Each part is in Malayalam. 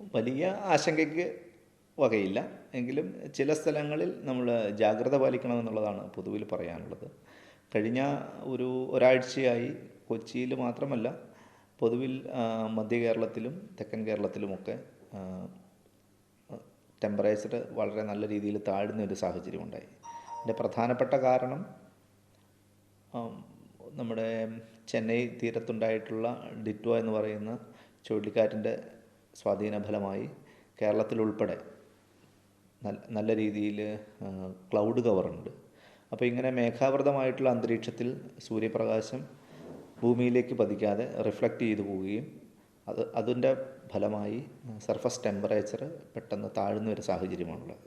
വലിയ ആശങ്കയ്ക്ക് വകയില്ല. എങ്കിലും ചില സ്ഥലങ്ങളിൽ നമ്മൾ ജാഗ്രത പാലിക്കണമെന്നുള്ളതാണ് പൊതുവിൽ പറയാനുള്ളത്. കഴിഞ്ഞ ഒരു ഒരാഴ്ചയായി കൊച്ചിയിൽ മാത്രമല്ല പൊതുവിൽ മധ്യ കേരളത്തിലും തെക്കൻ കേരളത്തിലുമൊക്കെ ടെമ്പറേച്ചർ വളരെ നല്ല രീതിയിൽ താഴ്ന്ന ഒരു സാഹചര്യമുണ്ടായി. അതിന്റെ പ്രധാനപ്പെട്ട കാരണം നമ്മുടെ ചെന്നൈ തീരത്തുണ്ടായിട്ടുള്ള ഡിറ്റോ എന്ന് പറയുന്ന ചുഴലിക്കാറ്റിന്റെ സ്വാധീന ഫലമായി കേരളത്തിലുൾപ്പെടെ നല്ല രീതിയിൽ ക്ലൗഡ് കവറുണ്ട്. അപ്പോൾ ഇങ്ങനെ മേഘാവൃതമായിട്ടുള്ള അന്തരീക്ഷത്തിൽ സൂര്യപ്രകാശം ഭൂമിയിലേക്ക് പതിക്കാതെ റിഫ്ലക്റ്റ് ചെയ്തു പോവുകയും അത് അതിന്റെ ഫലമായി സർഫസ് ടെമ്പറേച്ചർ പെട്ടെന്ന് താഴ്ന്ന ഒരു സാഹചര്യമാണുള്ളത്.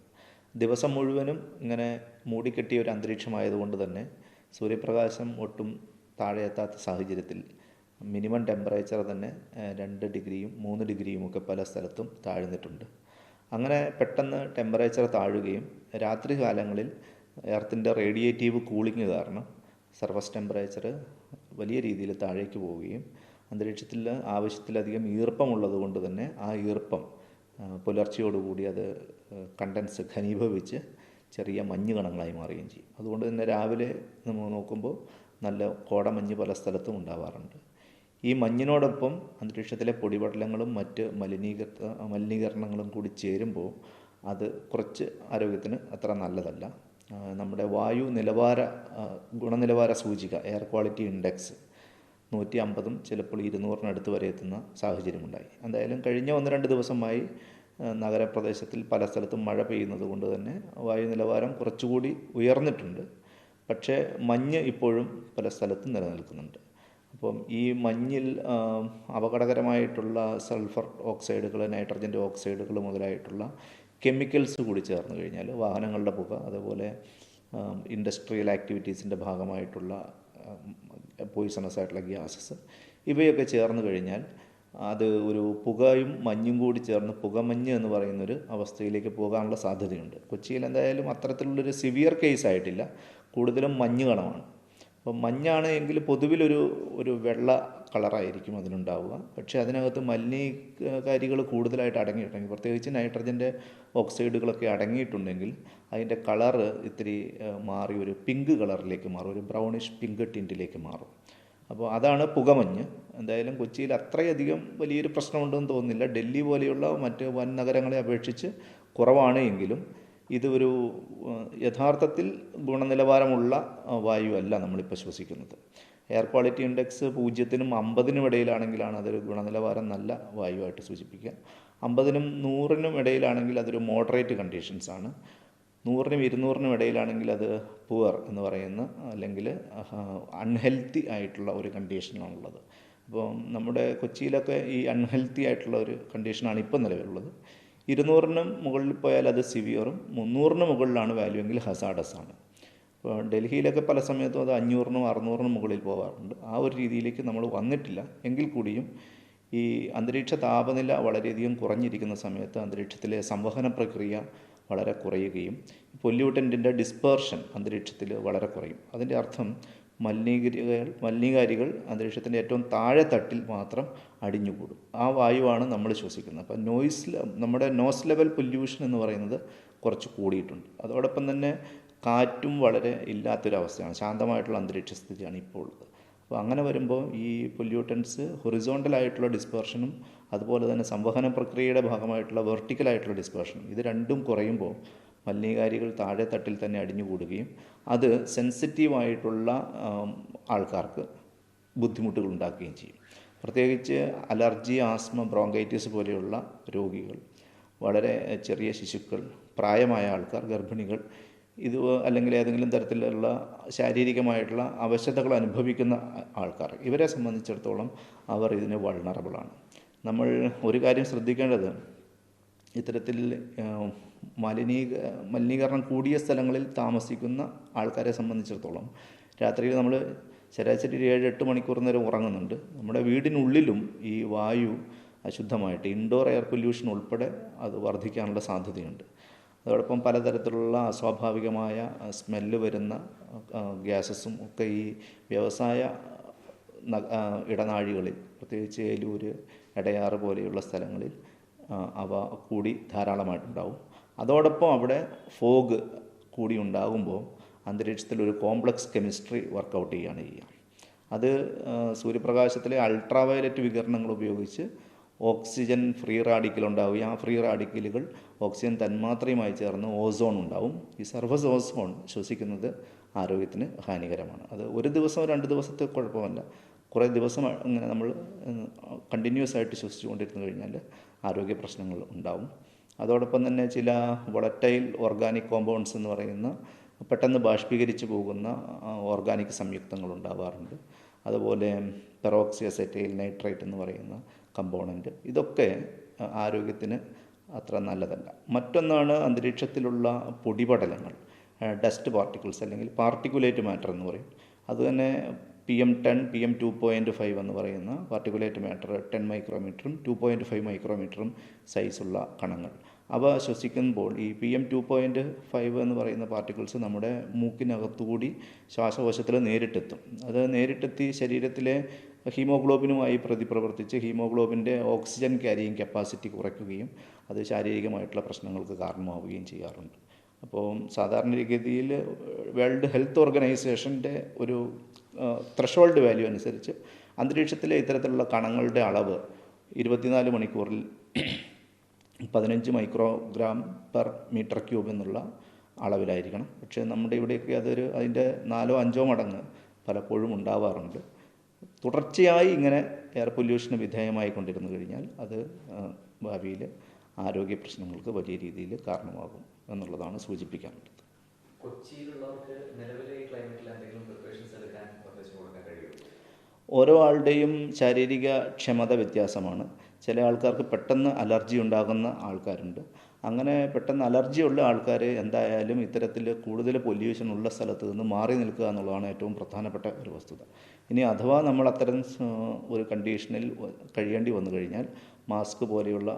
ദിവസം മുഴുവനും ഇങ്ങനെ മൂടിക്കെട്ടിയ ഒരു അന്തരീക്ഷമായതുകൊണ്ട് തന്നെ സൂര്യപ്രകാശം ഒട്ടും താഴെ എത്താത്ത സാഹചര്യത്തിൽ മിനിമം ടെമ്പറേച്ചർ തന്നെ രണ്ട് ഡിഗ്രിയും മൂന്ന് ഡിഗ്രിയും ഒക്കെ പല സ്ഥലത്തും താഴ്ന്നിട്ടുണ്ട്. അങ്ങനെ പെട്ടെന്ന് ടെമ്പറേച്ചർ താഴുകയും രാത്രി കാലങ്ങളിൽ എർത്തിന്റെ റേഡിയേറ്റീവ് കൂളിംഗ് കാരണം സർഫസ് ടെമ്പറേച്ചർ വലിയ രീതിയിൽ താഴേക്ക് പോവുകയും അന്തരീക്ഷത്തിൽ ആവശ്യത്തിലധികം ഈർപ്പമുള്ളത് കൊണ്ട് തന്നെ ആ ഈർപ്പം പുലർച്ചയോടുകൂടി അത് കണ്ടൻസ് ഘനീഭവിച്ച് ചെറിയ മഞ്ഞ് കണങ്ങളായി മാറുകയും ചെയ്യും. അതുകൊണ്ട് തന്നെ രാവിലെ നമ്മൾ നോക്കുമ്പോൾ നല്ല കോടമഞ്ഞ് പല സ്ഥലത്തും ഉണ്ടാവാറുണ്ട്. ഈ മഞ്ഞിനോടൊപ്പം അന്തരീക്ഷത്തിലെ പൊടിപടലങ്ങളും മറ്റ് മലിനീകര മലിനീകരണങ്ങളും കൂടി ചേരുമ്പോൾ അത് കുറച്ച് ആരോഗ്യത്തിന് അത്ര നല്ലതല്ല. നമ്മുടെ വായു നിലവാര ഗുണനിലവാര സൂചിക എയർ ക്വാളിറ്റി ഇൻഡെക്സ് നൂറ്റി അമ്പതും ചിലപ്പോൾ ഇരുന്നൂറിനടുത്ത് വരെ എത്തുന്ന സാഹചര്യമുണ്ടായി. എന്തായാലും കഴിഞ്ഞ ഒന്ന് രണ്ട് ദിവസമായി നഗരപ്രദേശത്തിൽ പല സ്ഥലത്തും മഴ പെയ്യുന്നത് കൊണ്ട് തന്നെ വായു നിലവാരം കുറച്ചുകൂടി ഉയർന്നിട്ടുണ്ട്. പക്ഷേ മഞ്ഞ് ഇപ്പോഴും പല സ്ഥലത്തും നിലനിൽക്കുന്നുണ്ട്. അപ്പം ഈ മഞ്ഞിൽ അപകടകരമായിട്ടുള്ള സൾഫർ ഓക്സൈഡുകൾ നൈട്രജന്റെ ഓക്സൈഡുകൾ മുതലായിട്ടുള്ള കെമിക്കൽസ് കൂടി ചേർന്ന് കഴിഞ്ഞാൽ വാഹനങ്ങളുടെ പുക അതുപോലെ ഇൻഡസ്ട്രിയൽ ആക്ടിവിറ്റീസിന്റെ ഭാഗമായിട്ടുള്ള പോയിസണസ് ആയിട്ടുള്ള ഗ്യാസസ് ഇവയൊക്കെ ചേർന്ന് കഴിഞ്ഞാൽ അത് ഒരു പുകയും മഞ്ഞും കൂടി ചേർന്ന് പുകമഞ്ഞ് എന്ന് പറയുന്നൊരു അവസ്ഥയിലേക്ക് പോകാനുള്ള സാധ്യതയുണ്ട്. കൊച്ചിയിൽ എന്തായാലും അത്തരത്തിലുള്ളൊരു സിവിയർ കേസ് ആയിട്ടില്ല. കൂടുതലും മഞ്ഞ് കണമാണ്. അപ്പം മഞ്ഞാണ് എങ്കിൽ പൊതുവിലൊരു ഒരു വെള്ള കളറായിരിക്കും അതിനുണ്ടാവുക. പക്ഷേ അതിനകത്ത് മലിനീകാരികൾ കൂടുതലായിട്ട് അടങ്ങിയിട്ടുണ്ടെങ്കിൽ പ്രത്യേകിച്ച് നൈട്രജന്റെ ഓക്സൈഡുകളൊക്കെ അടങ്ങിയിട്ടുണ്ടെങ്കിൽ അതിന്റെ കളറ് ഇത്തിരി മാറി ഒരു പിങ്ക് കളറിലേക്ക് മാറും ഒരു ബ്രൗണിഷ് പിങ്ക് ടിന്റിലേക്ക് മാറും. അപ്പോൾ അതാണ് പുകമഞ്ഞ്. എന്തായാലും കൊച്ചിയിൽ അത്രയധികം വലിയൊരു പ്രശ്നമുണ്ടെന്ന് തോന്നുന്നില്ല. ഡൽഹി പോലെയുള്ള മറ്റ് വൻ നഗരങ്ങളെ അപേക്ഷിച്ച് കുറവാണ് എങ്കിലും ഇത് ഒരു യഥാർത്ഥത്തിൽ ഗുണനിലവാരമുള്ള വായു വായുവല്ല നമ്മളിപ്പോൾ ശ്വസിക്കുന്നത്. എയർ ക്വാളിറ്റി ഇൻഡെക്സ് പൂജ്യത്തിനും അമ്പതിനും ഇടയിലാണെങ്കിലാണ് അതൊരു ഗുണനിലവാരം നല്ല വായുവായിട്ട് സൂചിപ്പിക്കുക. അമ്പതിനും നൂറിനും ഇടയിലാണെങ്കിൽ അതൊരു മോഡറേറ്റ് കണ്ടീഷൻസ് ആണ് നൂറിനും ഇരുന്നൂറിനും ഇടയിലാണെങ്കിൽ അത് പുവർ എന്ന് പറയുന്ന അല്ലെങ്കിൽ അൺഹെൽത്തി ആയിട്ടുള്ള ഒരു കണ്ടീഷനാണുള്ളത്. അപ്പോൾ നമ്മുടെ കൊച്ചിയിലൊക്കെ ഈ അൺഹെൽത്തി ആയിട്ടുള്ള ഒരു കണ്ടീഷനാണ് ഇപ്പം നിലവിലുള്ളത്. ഇരുന്നൂറിനും മുകളിൽ പോയാൽ അത് സിവിയറും മുന്നൂറിന് മുകളിലാണ് വാല്യൂ എങ്കിൽ ഹസാഡസ് ആണ്. ഇപ്പോൾ ഡൽഹിയിലൊക്കെ പല സമയത്തും അത് അഞ്ഞൂറിനും അറുന്നൂറിനും മുകളിൽ പോകാറുണ്ട് ആ ഒരു രീതിയിലേക്ക് നമ്മൾ വന്നിട്ടില്ല. എങ്കിൽ കൂടിയും ഈ അന്തരീക്ഷ താപനില വളരെയധികം കുറഞ്ഞിരിക്കുന്ന സമയത്ത് അന്തരീക്ഷത്തിലെ സംവഹന പ്രക്രിയ വളരെ കുറയുകയും പൊല്യൂട്ടന്റിന്റെ ഡിസ്പേർഷൻ അന്തരീക്ഷത്തിൽ വളരെ കുറയും. അതിന്റെ അർത്ഥം മലിനീകരികൾ മലിനീകാരികൾ അന്തരീക്ഷത്തിന്റെ ഏറ്റവും താഴെ തട്ടിൽ മാത്രം അടിഞ്ഞുകൂടും. ആ വായുവാണ് നമ്മൾ ശ്വസിക്കുന്നത്. അപ്പം നോയ്സ് നമ്മുടെ നോസ് ലെവൽ പൊല്യൂഷൻ എന്ന് പറയുന്നത് കുറച്ച് കൂടിയിട്ടുണ്ട്. അതോടൊപ്പം തന്നെ കാറ്റും വളരെ ഇല്ലാത്തൊരവസ്ഥയാണ്. ശാന്തമായിട്ടുള്ള അന്തരീക്ഷ സ്ഥിതിയാണ് ഇപ്പോൾ ഉള്ളത്. അപ്പോൾ അങ്ങനെ വരുമ്പോൾ ഈ പൊല്യൂട്ടൻസ് ഹൊറിസോണ്ടലായിട്ടുള്ള ഡിസ്പേർഷനും അതുപോലെ തന്നെ സംവഹന പ്രക്രിയയുടെ ഭാഗമായിട്ടുള്ള വെർട്ടിക്കലായിട്ടുള്ള ഡിസ്പേർഷനും ഇത് രണ്ടും കുറയുമ്പോൾ മലിനീകാരികൾ താഴെ തട്ടിൽ തന്നെ അടിഞ്ഞു കൂടുകയും അത് സെൻസിറ്റീവായിട്ടുള്ള ആൾക്കാർക്ക് ബുദ്ധിമുട്ടുകൾ ഉണ്ടാക്കുകയും ചെയ്യും. പ്രത്യേകിച്ച് അലർജി ആസ്മ ബ്രോങ്കൈറ്റിസ് പോലെയുള്ള രോഗികൾ വളരെ ചെറിയ ശിശുക്കൾ പ്രായമായ ആൾക്കാർ ഗർഭിണികൾ ഇത് അല്ലെങ്കിൽ ഏതെങ്കിലും തരത്തിലുള്ള ശാരീരികമായിട്ടുള്ള അവശതകൾ അനുഭവിക്കുന്ന ആൾക്കാർ ഇവരെ സംബന്ധിച്ചിടത്തോളം അവർ ഇതിന് വൾണറബിളാണ് നമ്മൾ ഒരു കാര്യം ശ്രദ്ധിക്കേണ്ടത് ഇത്തരത്തിൽ മലിനീ മലിനീക മലിനീകരണം കൂടിയ സ്ഥലങ്ങളിൽ താമസിക്കുന്ന ആൾക്കാരെ സംബന്ധിച്ചിടത്തോളം രാത്രിയിൽ നമ്മൾ ശരാശരി ഒരു ഏഴ് എട്ട് മണിക്കൂർ നേരം ഉറങ്ങുന്നുണ്ട്. നമ്മുടെ വീടിനുള്ളിലും ഈ വായു അശുദ്ധമായിട്ട് ഇൻഡോർ എയർ പൊല്യൂഷൻ ഉൾപ്പെടെ അത് വർദ്ധിക്കാനുള്ള സാധ്യതയുണ്ട്. അതോടൊപ്പം പലതരത്തിലുള്ള അസ്വാഭാവികമായ സ്മെല്ല് വരുന്ന ഗ്യാസസും ഒക്കെ ഈ വ്യവസായ ഇടനാഴികളിൽ പ്രത്യേകിച്ച് ഏലൂര് ഇടയാറ് പോലെയുള്ള സ്ഥലങ്ങളിൽ അവ കൂടി ധാരാളമായിട്ടുണ്ടാവും. അതോടൊപ്പം അവിടെ ഫോഗ് കൂടി ഉണ്ടാകുമ്പോൾ അന്തരീക്ഷത്തിൽ ഒരു കോംപ്ലക്സ് കെമിസ്ട്രി വർക്കൗട്ട് ചെയ്യുകയാണ് ചെയ്യുക. അത് സൂര്യപ്രകാശത്തിലെ അൾട്രാവയലറ്റ് വികരണങ്ങൾ ഉപയോഗിച്ച് ഓക്സിജൻ ഫ്രീ റാഡിക്കൽ ഉണ്ടാവുകയും ആ ഫ്രീ റാഡിക്കലുകൾ ഓക്സിജൻ തന്മാത്രയുമായി ചേർന്ന് ഓസോൺ ഉണ്ടാവും. ഈ സർഫസ് ഓസോൺ ശ്വസിക്കുന്നത് ആരോഗ്യത്തിന് ഹാനികരമാണ്. അത് ഒരു ദിവസം രണ്ട് ദിവസത്തെ കുഴപ്പമല്ല. കുറേ ദിവസം ഇങ്ങനെ നമ്മൾ കണ്ടിന്യൂസ് ആയിട്ട് ശ്വസിച്ചു കൊണ്ടിരുന്നു കഴിഞ്ഞാൽ ആരോഗ്യ പ്രശ്നങ്ങൾ ഉണ്ടാവും. അതോടൊപ്പം തന്നെ ചില വളറ്റൈൽ ഓർഗാനിക് കോമ്പൗണ്ട്സ് എന്ന് പറയുന്ന പെട്ടെന്ന് ബാഷ്പീകരിച്ച് പോകുന്ന ഓർഗാനിക് സംയുക്തങ്ങൾ ഉണ്ടാവാറുണ്ട് അതുപോലെ പെറോക്സി അസെറ്റൈൽ നൈട്രേറ്റ് എന്ന് പറയുന്ന കമ്പോണന്റ്. ഇതൊക്കെ ആരോഗ്യത്തിന് അത്ര നല്ലതല്ല. മറ്റൊന്നാണ് അന്തരീക്ഷത്തിലുള്ള പൊടിപടലങ്ങൾ ഡസ്റ്റ് പാർട്ടിക്കിൾസ് അല്ലെങ്കിൽ പാർട്ടിക്കുലേറ്റ് മാറ്റർ എന്ന് പറയും. അതുതന്നെ P M ten P M two point five എന്ന് പറയുന്ന പാർട്ടിക്കുലേറ്റ് മാറ്റർ ടെൻ മൈക്രോമീറ്ററും ടു പോയിന്റ് ഫൈവ് മൈക്രോമീറ്ററും സൈസുള്ള കണങ്ങൾ. അവ ശ്വസിക്കുമ്പോൾ ഈ P M two point five എന്ന് പറയുന്ന പാർട്ടിക്കിൾസ് നമ്മുടെ മൂക്കിനകത്തുകൂടി ശ്വാസകോശത്തിൽ നേരിട്ടെത്തും. അത് നേരിട്ടെത്തി ശരീരത്തിലെ ഹീമോഗ്ലോബിനുമായി പ്രതിപ്രവർത്തിച്ച് ഹീമോഗ്ലോബിന്റെ ഓക്സിജൻ ക്യാരിയിങ് കപ്പാസിറ്റി കുറയ്ക്കുകയും അത് ശാരീരികമായിട്ടുള്ള പ്രശ്നങ്ങൾക്ക് കാരണമാവുകയും ചെയ്യാറുണ്ട്. അപ്പോൾ സാധാരണ സാധാരണഗതിയിൽ വേൾഡ് ഹെൽത്ത് ഓർഗനൈസേഷന്റെ ഒരു ത്രഷോൾഡ് വാല്യൂ അനുസരിച്ച് അന്തരീക്ഷത്തിലെ ഇത്തരത്തിലുള്ള കണങ്ങളുടെ അളവ് ഇരുപത്തിനാല് മണിക്കൂറിൽ പതിനഞ്ച് മൈക്രോഗ്രാം പെർ മീറ്റർ ക്യൂബ് എന്നുള്ള അളവിലായിരിക്കണം. പക്ഷേ നമ്മുടെ ഇവിടെയൊക്കെ അതൊരു അതിന്റെ നാലോ അഞ്ചോ മടങ്ങ് പലപ്പോഴും ഉണ്ടാവാറുണ്ട്. തുടർച്ചയായി ഇങ്ങനെ എയർ പൊല്യൂഷന് വിധേയമായി കൊണ്ടിരുന്നു കഴിഞ്ഞാൽ അത് ഭാവിയിൽ ആരോഗ്യ പ്രശ്നങ്ങൾക്ക് വലിയ രീതിയിൽ കാരണമാകും എന്നുള്ളതാണ് സൂചിപ്പിക്കാനുള്ളത്. കൊച്ചിയിലുള്ളവർക്ക് നിലവിലെ ഈ ക്ലൈമറ്റിൽ എന്തെങ്കിലും പ്രിപ്പറേഷൻസ് എടുക്കാൻ ഓരോ ആളുടെയും ശാരീരിക ക്ഷമത വ്യത്യാസമാണ്. ചില ആൾക്കാർക്ക് പെട്ടെന്ന് അലർജി ഉണ്ടാകുന്ന ആൾക്കാരുണ്ട്. അങ്ങനെ പെട്ടെന്ന് അലർജി ഉള്ള ആൾക്കാർ എന്തായാലും ഇത്തരത്തിൽ കൂടുതൽ പൊല്യൂഷൻ ഉള്ള സ്ഥലത്ത് നിന്ന് മാറി നിൽക്കുക എന്നുള്ളതാണ് ഏറ്റവും പ്രധാനപ്പെട്ട ഒരു വസ്തുത. ഇനി അഥവാ നമ്മൾ അത്തരം ഒരു കണ്ടീഷനിൽ കഴിയേണ്ടി വന്നു കഴിഞ്ഞാൽ മാസ്ക് പോലെയുള്ള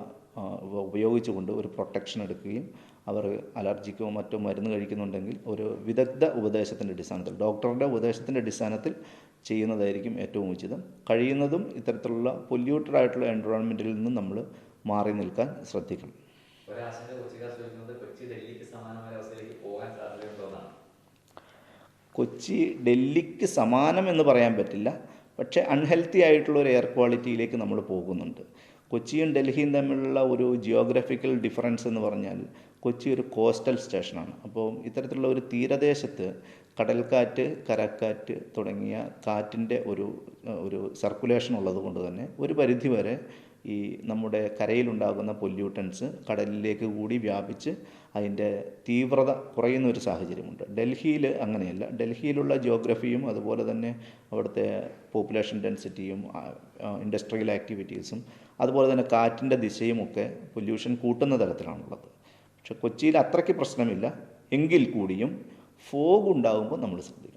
ഉപയോഗിച്ചുകൊണ്ട് ഒരു പ്രൊട്ടക്ഷൻ എടുക്കുകയും അവർ അലർജിക്കോ മറ്റോ മരുന്ന് കഴിക്കുന്നുണ്ടെങ്കിൽ ഒരു വിദഗ്ധ ഉപദേശത്തിന്റെ അടിസ്ഥാനത്തിൽ ഡോക്ടറുടെ ഉപദേശത്തിന്റെ അടിസ്ഥാനത്തിൽ ചെയ്യുന്നതായിരിക്കും ഏറ്റവും ഉചിതം. കഴിയുന്നതും ഇത്തരത്തിലുള്ള പൊല്യൂട്ടഡ് ആയിട്ടുള്ള എൻവയോൺമെന്റിൽ നിന്നും നമ്മൾ മാറി നിൽക്കാൻ ശ്രദ്ധിക്കണം. കൊച്ചി ഡൽഹിക്ക് സമാനം എന്ന് പറയാൻ പറ്റില്ല. പക്ഷേ അൺഹെൽത്തി ആയിട്ടുള്ള ഒരു എയർ ക്വാളിറ്റിയിലേക്ക് നമ്മൾ പോകുന്നുണ്ട്. കൊച്ചിയും ഡൽഹിയും തമ്മിലുള്ള ഒരു ജിയോഗ്രഫിക്കൽ ഡിഫറൻസ് എന്ന് പറഞ്ഞാൽ കൊച്ചി ഒരു കോസ്റ്റൽ സ്റ്റേഷനാണ് അപ്പോൾ ഇത്തരത്തിലുള്ള ഒരു തീരദേശത്ത് കടൽക്കാറ്റ് കരക്കാറ്റ് തുടങ്ങിയ കാറ്റിന്റെ ഒരു ഒരു സർക്കുലേഷൻ ഉള്ളത് കൊണ്ട് തന്നെ ഒരു പരിധിവരെ ഈ നമ്മുടെ കരയിലുണ്ടാകുന്ന പൊല്യൂട്ടൻസ് കടലിലേക്ക് കൂടി വ്യാപിച്ച് അതിന്റെ തീവ്രത കുറയുന്ന ഒരു സാഹചര്യമുണ്ട്. ഡൽഹിയിൽ അങ്ങനെയല്ല. ഡൽഹിയിലുള്ള ജിയോഗ്രഫിയും അതുപോലെ തന്നെ അവിടുത്തെ പോപ്പുലേഷൻ ഡെൻസിറ്റിയും ഇൻഡസ്ട്രിയൽ ആക്ടിവിറ്റീസും അതുപോലെ തന്നെ കാറ്റിന്റെ ദിശയും ഒക്കെ പൊല്യൂഷൻ കൂട്ടുന്ന തരത്തിലാണുള്ളത്. പക്ഷെ കൊച്ചിയിൽ അത്രയ്ക്ക് പ്രശ്നമില്ല. എങ്കിൽ കൂടിയും ഫോഗ് ഉണ്ടാകുമ്പോൾ നമ്മൾ ശ്രദ്ധിക്കണം.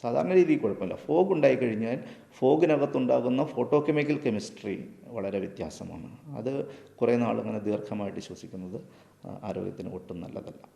സാധാരണ രീതിയിൽ കുഴപ്പമില്ല. ഫോഗ് ഉണ്ടായിക്കഴിഞ്ഞാൽ ഫോഗിനകത്തുണ്ടാകുന്ന ഫോട്ടോ കെമിക്കൽ കെമിസ്ട്രി വളരെ വ്യത്യാസമാണ്. അത് കുറേ നാൾ അങ്ങനെ ദീർഘമായിട്ട് ശ്വസിക്കുന്നത് ആരോഗ്യത്തിന് ഒട്ടും നല്ലതല്ല.